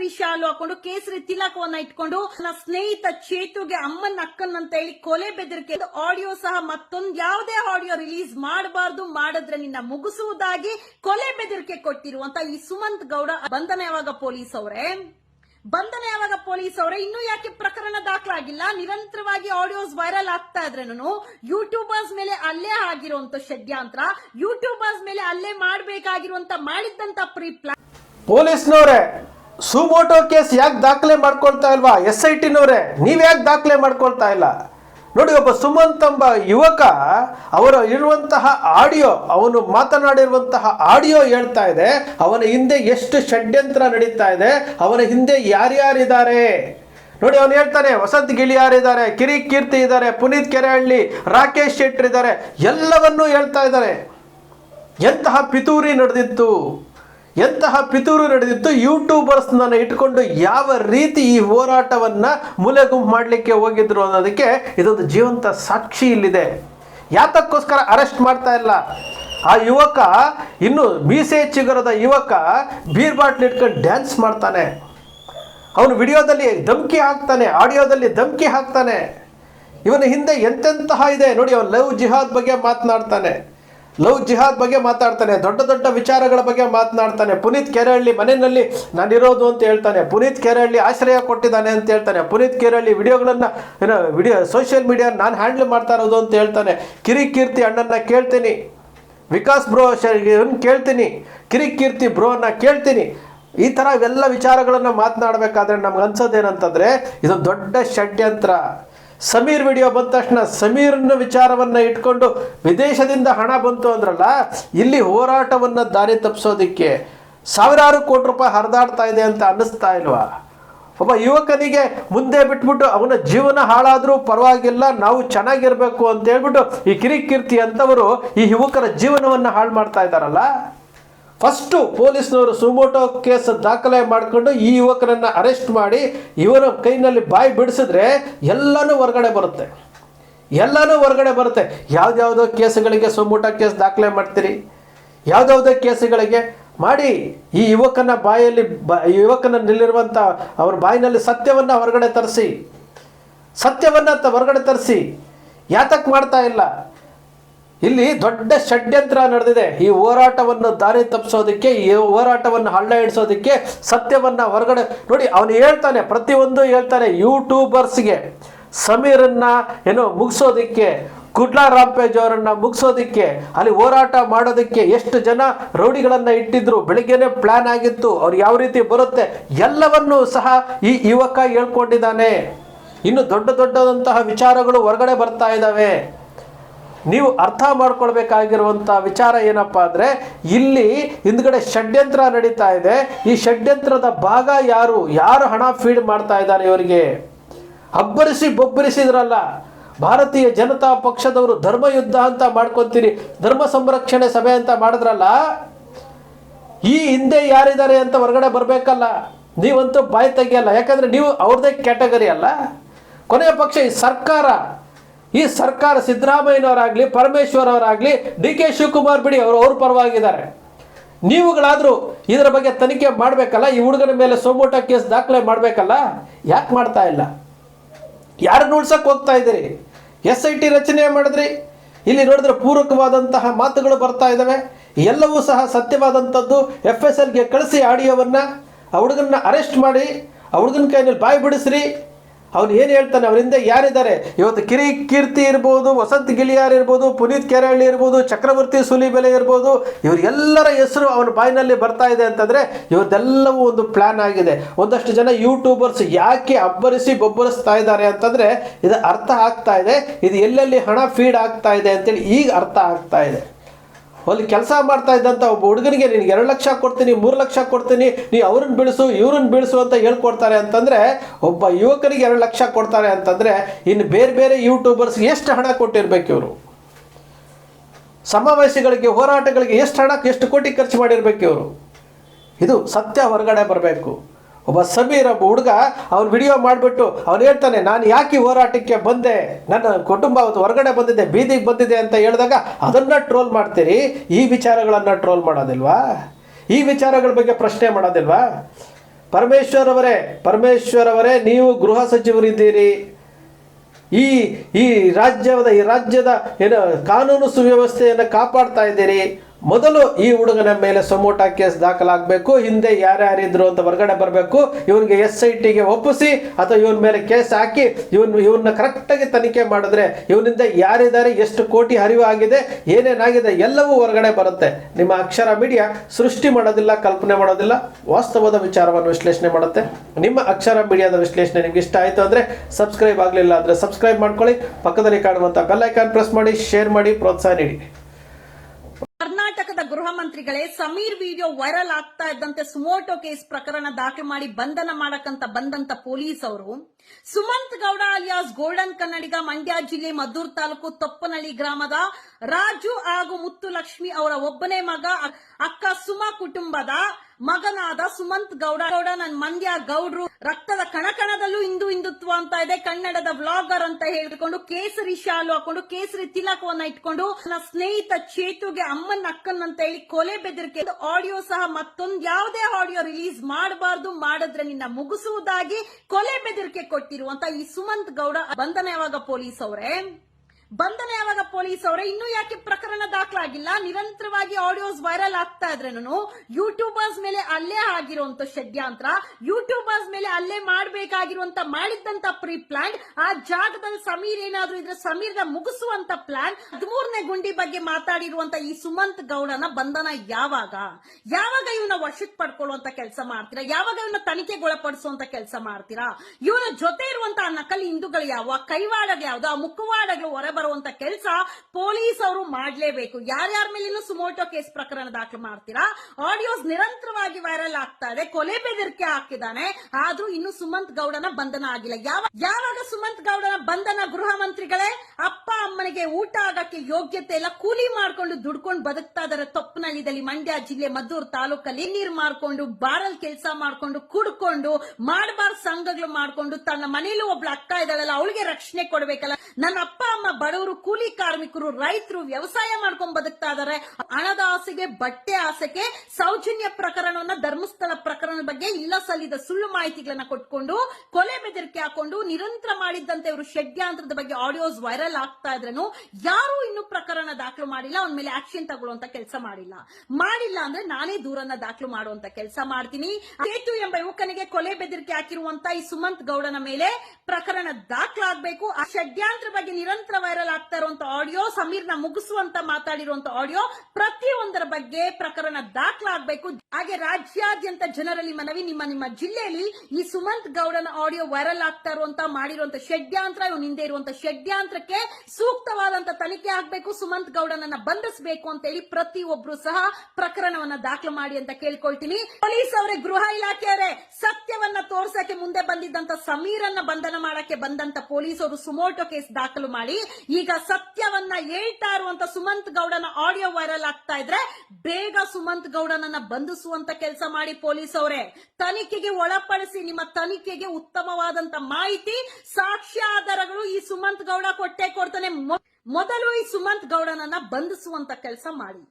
ಕೇಸರಿ ಶಾಲು ಹಾಕೊಂಡು, ಕೇಸರಿ ತಿಲಕವನ್ನ ಇಟ್ಕೊಂಡು, ನನ್ನ ಸ್ನೇಹಿತ ಚೇತುಗೆ ಅಮ್ಮನ ಅಕ್ಕನ್ ಅಂತ ಹೇಳಿ ಕೊಲೆ ಬೆದರಿಕೆ ಆಡಿಯೋ ಸಹ ಮತ್ತೊಂದು ಯಾವುದೇ ಆಡಿಯೋ ರಿಲೀಸ್ ಮಾಡಬಾರ್ದು, ಮಾಡಿದ್ರೆ ನಿನ್ನ ಮುಗಿಸುವುದಾಗಿ ಕೊಲೆ ಬೆದರಿಕೆ ಕೊಟ್ಟಿರುವಂತ ಈ ಸುಮಂತ್ ಗೌಡ ಬಂಧನ ಯಾವಾಗ ಪೊಲೀಸ್ ಅವರೇ? ಬಂಧನ ಯಾವಾಗ ಪೊಲೀಸ್ ಅವರೇ? ಇನ್ನೂ ಯಾಕೆ ಪ್ರಕರಣ ದಾಖಲಾಗಿಲ್ಲ? ನಿರಂತರವಾಗಿ ಆಡಿಯೋಸ್ ವೈರಲ್ ಆಗ್ತಾ ಇದ್ರೇನು ಯೂಟ್ಯೂಬರ್ಸ್ ಮೇಲೆ ಅಲ್ಲೇ ಆಗಿರುವಂತ ಷಡ್ಯಂತ್ರ ಯೂಟ್ಯೂಬರ್ಸ್ ಮೇಲೆ ಅಲ್ಲೇ ಮಾಡಬೇಕಾಗಿರುವಂತ ಮಾಡಿದ್ದಂತ ಪ್ರೀ ಪ್ಲಾನ್ ಪೊಲೀಸ್ನವ್ರೆ ಸುಮೋಟೋ ಕೇಸ್ ಯಾಕೆ ದಾಖಲೆ ಮಾಡ್ಕೊಳ್ತಾ ಇಲ್ವಾ? ಎಸ್ ಐ ಟಿನವರೇ ನೀವು ಯಾಕೆ ದಾಖಲೆ ಮಾಡ್ಕೊಳ್ತಾ ಇಲ್ಲ? ನೋಡಿ, ಒಬ್ಬ ಸುಮಂತ್ ಎಂಬ ಯುವಕ, ಅವರ ಇರುವಂತಹ ಆಡಿಯೋ, ಅವನು ಮಾತನಾಡಿರುವಂತಹ ಆಡಿಯೋ ಹೇಳ್ತಾ ಇದೆ. ಅವನ ಹಿಂದೆ ಎಷ್ಟು ಷಡ್ಯಂತ್ರ ನಡೀತಾ ಇದೆ. ಅವನ ಹಿಂದೆ ಯಾರ್ಯಾರಿದ್ದಾರೆ? ನೋಡಿ, ಅವನು ಹೇಳ್ತಾನೆ, ವಸಂತ್ ಗಿಳಿಯಾರಿದ್ದಾರೆ, ಕಿರಿ ಕೀರ್ತಿ ಇದ್ದಾರೆ, ಪುನೀತ್ ಕೆರೆಹಳ್ಳಿ, ರಾಕೇಶ್ ಶೆಟ್ಟರ್ ಇದ್ದಾರೆ. ಎಲ್ಲವನ್ನೂ ಹೇಳ್ತಾ ಇದ್ದಾರೆ. ಎಂತಹ ಪಿತೂರಿ ನಡೆದಿತ್ತು. ಎಂತಹ ಪಿತೂರು ನಡೆದಿತ್ತು ಯೂಟ್ಯೂಬರ್ಸ್ನ ಇಟ್ಕೊಂಡು ಯಾವ ರೀತಿ ಈ ಹೋರಾಟವನ್ನ ಮೂಲೆಗುಂಪು ಮಾಡಲಿಕ್ಕೆ ಹೋಗಿದ್ರು ಅನ್ನೋದಕ್ಕೆ ಇದೊಂದು ಜೀವಂತ ಸಾಕ್ಷಿ ಇಲ್ಲಿದೆ. ಯಾತಕ್ಕೋಸ್ಕರ ಅರೆಸ್ಟ್ ಮಾಡ್ತಾ ಇಲ್ಲ. ಆ ಯುವಕ, ಇನ್ನು ಮೀಸೆ ಚಿಗುರದ ಯುವಕ ಬೀರ್ ಬಾಟ್ಲ್ ಇಟ್ಕೊಂಡು ಡ್ಯಾನ್ಸ್ ಮಾಡ್ತಾನೆ. ಅವನು ವಿಡಿಯೋದಲ್ಲಿ ಧಮ್ಕಿ ಹಾಕ್ತಾನೆ, ಆಡಿಯೋದಲ್ಲಿ ಧಮ್ಕಿ ಹಾಕ್ತಾನೆ. ಇವನ ಹಿಂದೆ ಎಂತೆಂತಹ ಇದೆ, ನೋಡಿ, ಅವನು ಲವ್ ಜಿಹಾದ್ ಬಗ್ಗೆ ಮಾತನಾಡ್ತಾನೆ. ಲವ್ ಜಿಹಾದ್ ಬಗ್ಗೆ ಮಾತಾಡ್ತಾನೆ, ದೊಡ್ಡ ದೊಡ್ಡ ವಿಚಾರಗಳ ಬಗ್ಗೆ ಮಾತನಾಡ್ತಾನೆ. ಪುನೀತ್ ಕೆರೆಹಳ್ಳಿ ಮನೆಯಲ್ಲಿ ನಾನಿರೋದು ಅಂತ ಹೇಳ್ತಾನೆ. ಪುನೀತ್ ಕೆರೆಹಳ್ಳಿ ಆಶ್ರಯ ಕೊಟ್ಟಿದ್ದಾನೆ ಅಂತ ಹೇಳ್ತಾನೆ. ಪುನೀತ್ ಕೆರೆಹಳ್ಳಿ ವಿಡಿಯೋಗಳನ್ನು, ಏನೋ ವಿಡಿಯೋ ಸೋಷಿಯಲ್ ಮೀಡಿಯಾ ನಾನು ಹ್ಯಾಂಡಲ್ ಮಾಡ್ತಾ ಇರೋದು ಅಂತ ಹೇಳ್ತಾನೆ. ಕಿರಿ ಕೀರ್ತಿ ಅಣ್ಣನ್ನ ಕೇಳ್ತೀನಿ. ವಿಕಾಸ್ ಬ್ರೋ ಕೇಳ್ತೀನಿ. ಕಿರಿ ಕೀರ್ತಿ ಬ್ರೋನ ಕೇಳ್ತೀನಿ. ಈ ಥರ ಎಲ್ಲ ವಿಚಾರಗಳನ್ನು ಮಾತನಾಡಬೇಕಾದ್ರೆ ನಮ್ಗೆ ಅನ್ಸೋದೇನಂತಂದರೆ, ಇದು ದೊಡ್ಡ ಷಡ್ಯಂತ್ರ. ಸಮೀರ್ ವಿಡಿಯೋ ಬಂದ ತಕ್ಷಣ ಸಮೀರ್ನ ವಿಚಾರವನ್ನು ಇಟ್ಕೊಂಡು ವಿದೇಶದಿಂದ ಹಣ ಬಂತು ಅಂದ್ರಲ್ಲ, ಇಲ್ಲಿ ಹೋರಾಟವನ್ನು ದಾರಿ ತಪ್ಪಿಸೋದಕ್ಕೆ ಸಾವಿರಾರು ಕೋಟಿ ರೂಪಾಯಿ ಹರಿದಾಡ್ತಾ ಇದೆ ಅಂತ ಅನ್ನಿಸ್ತಾ ಇಲ್ವಾ? ಒಬ್ಬ ಯುವಕನಿಗೆ ಮುಂದೆ ಬಿಟ್ಬಿಟ್ಟು ಅವನ ಜೀವನ ಹಾಳಾದರೂ ಪರವಾಗಿಲ್ಲ, ನಾವು ಚೆನ್ನಾಗಿರಬೇಕು ಅಂತ ಹೇಳ್ಬಿಟ್ಟು ಈ ಕಿರಿಕೀರ್ತಿ ಅಂತವರು ಈ ಯುವಕರ ಜೀವನವನ್ನು ಹಾಳು ಮಾಡ್ತಾ ಇದ್ದಾರಲ್ಲ? ಫಸ್ಟು ಪೊಲೀಸ್ನವರು ಸುಮೋಟೋ ಕೇಸ್ ದಾಖಲೆ ಮಾಡಿಕೊಂಡು ಈ ಯುವಕರನ್ನು ಅರೆಸ್ಟ್ ಮಾಡಿ ಇವರ ಕೈನಲ್ಲಿ ಬಾಯಿ ಬಿಡಿಸಿದ್ರೆ ಎಲ್ಲನೂ ಹೊರಗಡೆ ಬರುತ್ತೆ. ಎಲ್ಲನೂ ಹೊರಗಡೆ ಬರುತ್ತೆ. ಯಾವ್ದ್ಯಾವುದೋ ಕೇಸುಗಳಿಗೆ ಸುಮೋಟೋ ಕೇಸ್ ದಾಖಲೆ ಮಾಡ್ತೀರಿ? ಯಾವುದ್ಯಾವುದೋ ಕೇಸುಗಳಿಗೆ ಮಾಡಿ ಈ ಯುವಕನ ಬಾಯಲ್ಲಿ ಬ ಯುವಕನಲ್ಲಿರುವಂಥ ಅವ್ರ ಬಾಯಿನಲ್ಲಿ ಸತ್ಯವನ್ನು ಹೊರಗಡೆ ತರಿಸಿ. ಸತ್ಯವನ್ನು ಹೊರಗಡೆ ತರಿಸಿ. ಯಾತಕ್ಕೆ ಮಾಡ್ತಾ ಇಲ್ಲ? ಇಲ್ಲಿ ದೊಡ್ಡ ಷಡ್ಯಂತ್ರ ನಡೆದಿದೆ. ಈ ಹೋರಾಟವನ್ನು ದಾರಿ ತಪ್ಪಿಸೋದಕ್ಕೆ, ಈ ಹೋರಾಟವನ್ನು ಹಳ್ಳ ಹಿಡಿಸೋದಕ್ಕೆ ಸತ್ಯವನ್ನು ಹೊರಗಡೆ ನೋಡಿ, ಅವನು ಹೇಳ್ತಾನೆ, ಪ್ರತಿಯೊಂದು ಹೇಳ್ತಾನೆ, ಯೂಟ್ಯೂಬರ್ಸ್ಗೆ ಸಮೀರನ್ನ ಏನೋ ಮುಗಿಸೋದಕ್ಕೆ, ಕುಡ್ಲಾ ರಾಂಪೇಜ್ ಅವರನ್ನ ಮುಗಿಸೋದಕ್ಕೆ, ಅಲ್ಲಿ ಹೋರಾಟ ಮಾಡೋದಕ್ಕೆ ಎಷ್ಟು ಜನ ರೌಡಿಗಳನ್ನು ಇಟ್ಟಿದ್ರು, ಬೆಳಿಗ್ಗೆನೆ ಪ್ಲಾನ್ ಆಗಿತ್ತು, ಅವ್ರು ಯಾವ ರೀತಿ ಬರುತ್ತೆ, ಎಲ್ಲವನ್ನೂ ಸಹ ಈ ಯುವಕ ಹೇಳ್ಕೊಂಡಿದ್ದಾನೆ. ಇನ್ನು ದೊಡ್ಡ ದೊಡ್ಡದಂತಹ ವಿಚಾರಗಳು ಹೊರಗಡೆ ಬರ್ತಾ ಇದ್ದಾವೆ. ನೀವು ಅರ್ಥ ಮಾಡ್ಕೊಳ್ಬೇಕಾಗಿರುವಂಥ ವಿಚಾರ ಏನಪ್ಪ ಅಂದರೆ, ಇಲ್ಲಿ ಹಿಂದ್ಗಡೆ ಷಡ್ಯಂತ್ರ ನಡೀತಾ ಇದೆ. ಈ ಷಡ್ಯಂತ್ರದ ಭಾಗ ಯಾರು? ಯಾರು ಹಣ ಫೀಡ್ ಮಾಡ್ತಾ ಇದ್ದಾರೆ ಇವರಿಗೆ? ಅಬ್ಬರಿಸಿ ಬೊಬ್ಬರಿಸಿದ್ರಲ್ಲ. ಭಾರತೀಯ ಜನತಾ ಪಕ್ಷದವರು ಧರ್ಮ ಯುದ್ಧ ಅಂತ ಮಾಡ್ಕೊತೀರಿ, ಧರ್ಮ ಸಂರಕ್ಷಣೆ ಸಭೆ ಅಂತ ಮಾಡಿದ್ರಲ್ಲ. ಈ ಹಿಂದೆ ಯಾರಿದ್ದಾರೆ ಅಂತ ಹೊರಗಡೆ ಬರಬೇಕಲ್ಲ. ನೀವಂತೂ ಬಾಯಿ ತೆಗಿಯಲ್ಲ. ಯಾಕಂದ್ರೆ ನೀವು ಅವ್ರದ್ದೇ ಕ್ಯಾಟಗರಿ ಅಲ್ಲ. ಕೊನೆಯ ಪಕ್ಷ ಈ ಸರ್ಕಾರ. ಈ ಸರ್ಕಾರ ಸಿದ್ದರಾಮಯ್ಯನವರಾಗ್ಲಿ ಪರಮೇಶ್ವರ್ ಅವರಾಗ್ಲಿ ಡಿ ಕೆ ಶಿವಕುಮಾರ್ ಬಿಡಿ ಅವರು ಅವ್ರ ಪರವಾಗಿದ್ದಾರೆ. ನೀವುಗಳಾದರೂ ಇದರ ಬಗ್ಗೆ ತನಿಖೆ ಮಾಡಬೇಕಲ್ಲ, ಈ ಹುಡುಗನ ಮೇಲೆ ಸೋಮೋಟ ಕೇಸ್ ದಾಖಲೆ ಮಾಡಬೇಕಲ್ಲ? ಯಾಕೆ ಮಾಡ್ತಾ ಇಲ್ಲ? ಯಾರು ಉಳ್ಸಕ್ಕೆ ಹೋಗ್ತಾ ಇದ್ದೀರಿ? ಎಸ್ ಐ ಟಿ ರಚನೆ ಮಾಡಿದ್ರಿ. ಇಲ್ಲಿ ನೋಡಿದ್ರೆ ಪೂರಕವಾದಂತಹ ಮಾತುಗಳು ಬರ್ತಾ ಇದ್ದಾವೆ ಎಲ್ಲವೂ ಸಹ ಸತ್ಯವಾದಂಥದ್ದು. ಎಫ್ ಎಸ್ ಎಲ್ಗೆ ಕಳಿಸಿ ಆಡಿಯೋವನ್ನು, ಆ ಹುಡುಗನ್ನ ಅರೆಸ್ಟ್ ಮಾಡಿ, ಆ ಹುಡುಗನ ಕೈನಲ್ಲಿ ಬಾಯಿ ಬಿಡಿಸ್ರಿ. ಅವನು ಏನು ಹೇಳ್ತಾನೆ ಅವರಿಂದ? ಯಾರಿದ್ದಾರೆ? ಇವತ್ತು ಕಿರಿ ಕೀರ್ತಿ ಇರ್ಬೋದು, ವಸಂತ್ ಗಿಳಿಯಾರ್ ಇರ್ಬೋದು, ಪುನೀತ್ ಕೆರಳ್ಳಿ ಇರ್ಬೋದು, ಚಕ್ರವರ್ತಿ ಸುಲಿಬೆಲೆ ಇರ್ಬೋದು ಇವರೆಲ್ಲರ ಹೆಸರು ಅವನ ಬಾಯಿನಲ್ಲಿ ಬರ್ತಾ ಇದೆ ಅಂತಂದರೆ ಇವ್ರದ್ದೆಲ್ಲವೂ ಒಂದು ಪ್ಲ್ಯಾನ್ ಆಗಿದೆ. ಒಂದಷ್ಟು ಜನ ಯೂಟ್ಯೂಬರ್ಸ್ ಯಾಕೆ ಅಬ್ಬರಿಸಿ ಬೊಬ್ಬರಿಸ್ತಾ ಇದ್ದಾರೆ ಅಂತಂದರೆ ಇದು ಅರ್ಥ ಆಗ್ತಾ ಇದೆ. ಇದು ಎಲ್ಲೆಲ್ಲಿ ಹಣ ಫೀಡ್ ಆಗ್ತಾ ಇದೆ ಅಂತೇಳಿ ಈಗ ಅರ್ಥ ಆಗ್ತಾ ಇದೆ. ಅಲ್ಲಿ ಕೆಲಸ ಮಾಡ್ತಾ ಇದ್ದಂಥ ಒಬ್ಬ ಹುಡುಗನಿಗೆ ನಿನಗೆ ಎರಡು ಲಕ್ಷ ಕೊಡ್ತೀನಿ, ಮೂರು ಲಕ್ಷ ಕೊಡ್ತೀನಿ, ನೀ ಅವ್ರನ್ನ ಬೀಳಿಸು, ಇವ್ರನ್ನ ಬೀಳಿಸು ಅಂತ ಹೇಳ್ಕೊಡ್ತಾರೆ ಅಂತಂದರೆ, ಒಬ್ಬ ಯುವಕನಿಗೆ ಎರಡು ಲಕ್ಷ ಕೊಡ್ತಾರೆ ಅಂತಂದರೆ, ಇನ್ನು ಬೇರೆ ಬೇರೆ ಯೂಟ್ಯೂಬರ್ಸ್ ಎಷ್ಟು ಹಣ ಕೊಟ್ಟಿರ್ಬೇಕು ಇವರು? ಸಮಾವೇಶಗಳಿಗೆ, ಹೋರಾಟಗಳಿಗೆ ಎಷ್ಟು ಹಣ, ಎಷ್ಟು ಕೋಟಿ ಖರ್ಚು ಮಾಡಿರ್ಬೇಕು ಇವರು? ಇದು ಸತ್ಯ ಹೊರಗಡೆ ಬರಬೇಕು. ಒಬ್ಬ ಸಮೀರ್ ಒಬ್ಬ ಹುಡುಗ ಅವ್ನು ವಿಡಿಯೋ ಮಾಡಿಬಿಟ್ಟು ಅವ್ನು ಹೇಳ್ತಾನೆ, ನಾನು ಯಾಕೆ ಹೋರಾಟಕ್ಕೆ ಬಂದೆ? ನನ್ನ ಕುಟುಂಬ ಅವತ್ತು ಹೊರಗಡೆ ಬಂದಿದೆ, ಬೀದಿಗೆ ಬಂದಿದೆ ಅಂತ ಹೇಳಿದಾಗ ಅದನ್ನು ಟ್ರೋಲ್ ಮಾಡ್ತೀರಿ? ಈ ವಿಚಾರಗಳನ್ನು ಟ್ರೋಲ್ ಮಾಡೋದಿಲ್ವಾ? ಈ ವಿಚಾರಗಳ ಬಗ್ಗೆ ಪ್ರಶ್ನೆ ಮಾಡೋದಿಲ್ವಾ? ಪರಮೇಶ್ವರ್ ಅವರೇ ಪರಮೇಶ್ವರ್ ಅವರೇ ನೀವು ಗೃಹ ಸಚಿವರಿದ್ದೀರಿ. ಈ ಈ ರಾಜ್ಯದ ಈ ರಾಜ್ಯದ ಏನು ಕಾನೂನು ಸುವ್ಯವಸ್ಥೆಯನ್ನು ಕಾಪಾಡ್ತಾ ಇದ್ದೀರಿ. ಮೊದಲು ಈ ಹುಡುಗನ ಮೇಲೆ ಸೊಮೋಟಾ ಕೇಸ್ ದಾಖಲಾಗಬೇಕು, ಹಿಂದೆ ಯಾರ್ಯಾರಿದ್ರು ಅಂತ ಹೊರಗಡೆ ಬರಬೇಕು, ಇವನಿಗೆ ಎಸ್ ಐ ಟಿಗೆ ಒಪ್ಪಿಸಿ, ಅಥವಾ ಇವನ ಮೇಲೆ ಕೇಸ್ ಹಾಕಿ, ಇವನ್ ಇವನ್ನ ಕರೆಕ್ಟಾಗಿ ತನಿಖೆ ಮಾಡಿದ್ರೆ, ಇವನಿಂದ ಯಾರಿದ್ದಾರೆ, ಎಷ್ಟು ಕೋಟಿ ಹರಿವು ಆಗಿದೆ, ಏನೇನಾಗಿದೆ, ಎಲ್ಲವೂ ಹೊರಗಡೆ ಬರುತ್ತೆ. ನಿಮ್ಮ ಅಕ್ಷರ ಮೀಡಿಯಾ ಸೃಷ್ಟಿ ಮಾಡೋದಿಲ್ಲ, ಕಲ್ಪನೆ ಮಾಡೋದಿಲ್ಲ, ವಾಸ್ತವದ ವಿಚಾರವನ್ನು ವಿಶ್ಲೇಷಣೆ ಮಾಡುತ್ತೆ. ನಿಮ್ಮ ಅಕ್ಷರ ಮೀಡಿಯಾದ ವಿಶ್ಲೇಷಣೆ ನಿಮ್ಗೆ ಇಷ್ಟ ಆಯಿತು ಅಂದರೆ ಸಬ್ಸ್ಕ್ರೈಬ್ ಆಗಲಿಲ್ಲ ಅಂದರೆ ಸಬ್ಸ್ಕ್ರೈಬ್ ಮಾಡ್ಕೊಳ್ಳಿ, ಪಕ್ಕದಲ್ಲಿ ಕಾಣುವಂಥ ಬೆಲ್ ಐಕಾನ್ ಪ್ರೆಸ್ ಮಾಡಿ ಶೇರ್ ಮಾಡಿ, ಪ್ರೋತ್ಸಾಹ ನೀಡಿ. ಕರ್ನಾಟಕದ ಗೃಹ ಮಂತ್ರಿಗಳೇ, ಸಮೀರ್ ವಿಡಿಯೋ ವೈರಲ್ ಆಗ್ತಾ ಇದ್ದಂತೆ ಸುಮೋಟೋ ಕೇಸ್ ಪ್ರಕರಣ ದಾಖಲೆ ಮಾಡಿ ಬಂಧನ ಮಾಡಕ್ಕಂತ ಬಂದಂತ ಪೊಲೀಸ್ ಅವರು. ಸುಮಂತ್ ಗೌಡ ಅಲಿಯಾಸ್ ಗೋಲ್ಡನ್ ಕನ್ನಡಿಗ, ಮಂಡ್ಯ ಜಿಲ್ಲೆ ಮದ್ದೂರು ತಾಲೂಕು ತೊಪ್ಪನಹಳ್ಳಿ ಗ್ರಾಮದ ರಾಜು ಹಾಗೂ ಮುತ್ತು ಲಕ್ಷ್ಮಿ ಅವರ ಒಬ್ಬನೇ ಮಗ ಅಕ್ಕ ಸುಮಾ ಕುಟುಂಬದ ಮಗನಾದ ಸುಮಂತ್ ಗೌಡ. ಗೌಡ ನನ್ ಮಂಡ್ಯ ಗೌಡ್ರು. ರಕ್ತದ ಕಣಕಣದಲ್ಲೂ ಹಿಂದೂ ಹಿಂದುತ್ವ ಅಂತ ಇದೆ. ಕನ್ನಡದ ವ್ಲಾಗರ್ ಅಂತ ಹೇಳಿಕೊಂಡು ಕೇಸರಿ ಶಾಲು ಹಾಕೊಂಡು, ಕೇಸರಿ ತಿಲಕವನ್ನ ಇಟ್ಕೊಂಡು, ನನ್ನ ಸ್ನೇಹಿತ ಚೇತುಗೆ ಅಮ್ಮನ, ಅಕ್ಕನ್ ಅಂತ ಹೇಳಿ ಕೊಲೆ ಬೆದರಿಕೆ. ಆಡಿಯೋ ಸಹ ಮತ್ತೊಂದು ಯಾವುದೇ ಆಡಿಯೋ ರಿಲೀಸ್ ಮಾಡಬಾರ್ದು, ಮಾಡಿದ್ರೆ ನಿನ್ನ ಮುಗಿಸುವುದಾಗಿ ಕೊಲೆ ಬೆದರಿಕೆ ಕೊಟ್ಟಿರುವಂತ ಈ ಸುಮಂತ್ ಗೌಡ ಬಂಧನ ಯಾವಾಗ ಪೊಲೀಸ್ ಅವರೇ ಬಂಧನ ಯಾವಾಗ ಪೊಲೀಸ್ ಅವರೇ? ಇನ್ನೂ ಯಾಕೆ ಪ್ರಕರಣ ದಾಖಲಾಗಿಲ್ಲ? ನಿರಂತರವಾಗಿ ಆಡಿಯೋಸ್ ವೈರಲ್ ಆಗ್ತಾ ಇದ್ರೇನು ಯೂಟ್ಯೂಬರ್ಸ್ ಮೇಲೆ ಅಲ್ಲೇ ಆಗಿರುವಂತ ಷಡ್ಯಂತ್ರ. ಯೂಟ್ಯೂಬರ್ಸ್ ಮೇಲೆ ಅಲ್ಲೇ ಮಾಡಬೇಕಾಗಿರುವಂತ ಮಾಡಿದ್ದಂತ ಪ್ರೀ ಪ್ಲಾನ್ ಆ ಜಾಗದಲ್ಲಿ ಸಮೀರ್ ಏನಾದ್ರೂ ಇದ್ರೆ ಸಮೀರ್ನ ಮುಗಿಸುವಂತ ಪ್ಲಾನ್ ಹದಿಮೂರನೇ ಗುಂಡಿ ಬಗ್ಗೆ ಮಾತಾಡಿರುವಂತ ಈ ಸುಮಂತ್ ಗೌಡನ ಬಂಧನ ಯಾವಾಗ? ಯಾವಾಗ ಇವನ ವಶಕ್ಕೆ ಪಡ್ಕೊಳ್ಳುವಂತ ಕೆಲಸ ಮಾಡ್ತೀರಾ? ಯಾವಾಗ ಇವನ ತನಿಖೆಗೊಳಪಡಿಸುವಂತ ಕೆಲಸ ಮಾಡ್ತೀರಾ? ಇವನ ಜೊತೆ ಇರುವಂತ ಆ ನಕಲಿ ಹಿಂದೂಗಳು ಯಾವ ಆ ಕೈವಾಡಗಳು ಯಾವ್ದು, ಆ ಮುಖವಾಡಗಳು ಹೊರ ಬರುವಂತ ಕೆಲಸ ಪೊಲೀಸ್ ಅವರು ಮಾಡ್ಲೇಬೇಕು. ಯಾರ್ಯಾರ ಮೇಲಿನೂ ಸುಮೋಟೋ ಕೇಸ್ ಪ್ರಕರಣ ದಾಖಲು ಮಾಡ್ತೀರಾ? ಆಡಿಯೋಸ್ ನಿರಂತರವಾಗಿ ವೈರಲ್ ಆಗ್ತಾ ಇದೆ, ಕೊಲೆ ಬೆದರಿಕೆ ಹಾಕಿದ್ದಾನೆ. ಆದ್ರೂ ಇನ್ನು ಸುಮಂತ್ ಗೌಡನ ಬಂಧನ ಆಗಿಲ್ಲ. ಯಾವ ಯಾವಾಗ ಸುಮಂತ್ ಗೌಡನ ಬಂಧನ ಗೃಹ ಮಂತ್ರಿಗಳೇ ಅಪ್ಪ ಅಮ್ಮನಿಗೆ ಊಟ ಆಗಕ್ಕೆ ಯೋಗ್ಯತೆ ಇಲ್ಲ, ಕೂಲಿ ಮಾಡ್ಕೊಂಡು ದುಡ್ಕೊಂಡು ಬದುಕ್ತಾ ಇದಾರೆ ತಪ್ಪನಹಳ್ಳಿದಲ್ಲಿ ಮಂಡ್ಯ ಜಿಲ್ಲೆ ಮದ್ದೂರು ತಾಲೂಕಲ್ಲಿ. ನೀರು ಮಾರ್ಕೊಂಡು, ಬಾರಲ್ ಕೆಲಸ ಮಾಡ್ಕೊಂಡು, ಕುಡ್ಕೊಂಡು, ಮಾಡಬಾರ್ದು ಸಂಘಗಳು ಮಾಡ್ಕೊಂಡು ತನ್ನ ಮನೇಲಿ ಒಬ್ಳು ಅಕ್ಕ ಇದ್ದಾಳಲ್ಲ, ಅವಳಿಗೆ ರಕ್ಷಣೆ ಕೊಡ್ಬೇಕಲ್ಲ. ನನ್ನ ಅಪ್ಪ, ಅಮ್ಮ, ಬಡವರು, ಕೂಲಿ ಕಾರ್ಮಿಕರು, ರೈತರು ವ್ಯವಸಾಯ ಮಾಡ್ಕೊಂಡು ಬದುಕ್ತಾ ಇದಾರೆ ಹಣದ ಆಸೆಗೆ ಬಟ್ಟೆ ಆಸೆಗೆ, ಸೌಜನ್ಯ ಪ್ರಕರಣವನ್ನ ಧರ್ಮಸ್ಥಳ ಪ್ರಕರಣದ ಬಗ್ಗೆ ಇಲ್ಲ ಸಲ್ಲಿದ ಸುಳ್ಳು ಮಾಹಿತಿಗಳನ್ನ ಕೊಟ್ಕೊಂಡು, ಕೊಲೆ ಬೆದರಿಕೆ ಹಾಕೊಂಡು, ನಿರಂತರ ಮಾಡಿದ್ದಂತೆ ಇವರು ಷಡ್ಯಂತ್ರದ ಬಗ್ಗೆ ಆಡಿಯೋಸ್ ವೈರಲ್ ಆಗ್ತಾ ಇದ್ರೂ ಯಾರು ಇನ್ನು ಪ್ರಕರಣ ದಾಖಲು ಮಾಡಿಲ್ಲ, ಅವನ ಮೇಲೆ ಆಕ್ಷನ್ ತಗೊಳ್ಳುವಂತ ಕೆಲಸ ಮಾಡಿಲ್ಲ. ಮಾಡಿಲ್ಲ ಅಂದ್ರೆ ನಾನೇ ದೂರನ್ನ ದಾಖಲು ಮಾಡುವಂತ ಕೆಲಸ ಮಾಡ್ತೀನಿ. ಸೇತು ಎಂಬ ಯುವಕನಿಗೆ ಕೊಲೆ ಬೆದರಿಕೆ ಹಾಕಿರುವಂತ ಈ ಸುಮಂತ್ ಗೌಡನ ಮೇಲೆ ಪ್ರಕರಣ ದಾಖಲಾಗಬೇಕು. ಆ ಷಡ್ಯಂತ್ರ ಬಗ್ಗೆ ನಿರಂತರ ವೈರಲ್ ಆಗ್ತಾ ಇರುವಂತ ಆಡಿಯೋ ಸಮೀರ್ನ ಮುಗಿಸುವಂತ ಮಾತಾಡಿರುವಂತ ಆಡಿಯೋ ಪ್ರತಿಯೊಂದರ ಬಗ್ಗೆ ಪ್ರಕರಣ ದಾಖಲಾಗಬೇಕು. ಹಾಗೆ ರಾಜ್ಯಾದ್ಯಂತ ಜನರಲ್ಲಿ ಮನವಿ, ನಿಮ್ಮ ನಿಮ್ಮ ಜಿಲ್ಲೆಯಲ್ಲಿ ಈ ಸುಮಂತ್ ಗೌಡನ ಆಡಿಯೋ ವೈರಲ್ ಆಗ್ತಾ ಇರುವಂತ ಮಾಡಿರುವಂತ ಷಡ್ಯಂತ್ರ, ಇವನ್ ಹಿಂದೆ ಇರುವಂತ ಷಡ್ಯಂತ್ರಕ್ಕೆ ಸೂಕ್ತವಾದಂತ ತನಿಖೆ ಆಗ್ಬೇಕು. ಸುಮಂತ್ ಗೌಡನನ್ನ ಬಂಧಿಸಬೇಕು ಅಂತ ಹೇಳಿ ಪ್ರತಿಯೊಬ್ರು ಸಹ ಪ್ರಕರಣವನ್ನ ದಾಖಲು ಮಾಡಿ ಅಂತ ಕೇಳ್ಕೊಳ್ತೀನಿ. ಪೊಲೀಸ್ ಅವರೇ, ಗೃಹ ಇಲಾಖೆಯವರೇ, ಸತ್ಯವನ್ನ ತೋರ್ಸಕ್ಕೆ ಮುಂದೆ ಬಂದಿದ್ದಂತ ಸಮೀರನ್ನ ಬಂಧನ ಮಾಡಕ್ಕೆ ಬಂದಂತ ಪೊಲೀಸರು ಸುಮೋಟೋ ಕೇಸ್ ದಾಖಲು ಮಾಡಿ. ಈಗ ಸತ್ಯವನ್ನ ಹೇಳ್ತಾ ಇರುವಂತ ಸುಮಂತ್ ಗೌಡನ ಆಡಿಯೋ ವೈರಲ್ ಆಗ್ತಾ ಇದ್ರೆ ಬೇಗ ಸುಮಂತ್ ಗೌಡನನ್ನ ಬಂಧಿಸುವಂತ ಕೆಲಸ ಮಾಡಿ ಪೊಲೀಸ್ ಅವರೇ ತನಿಖೆಗೆ ಒಳಪಡಿಸಿ ನಿಮ್ಮ ತನಿಖೆಗೆ ಉತ್ತಮವಾದಂತ ಮಾಹಿತಿ ಸಾಕ್ಷ್ಯಾಧಾರಗಳು ಈ ಸುಮಂತ್ ಗೌಡ ಕೊಟ್ಟೆ ಕೊಡ್ತಾನೆ. ಮೊದಲು ಈ ಸುಮಂತ್ ಗೌಡನನ್ನ ಬಂಧಿಸುವಂತ ಕೆಲಸ ಮಾಡಿ.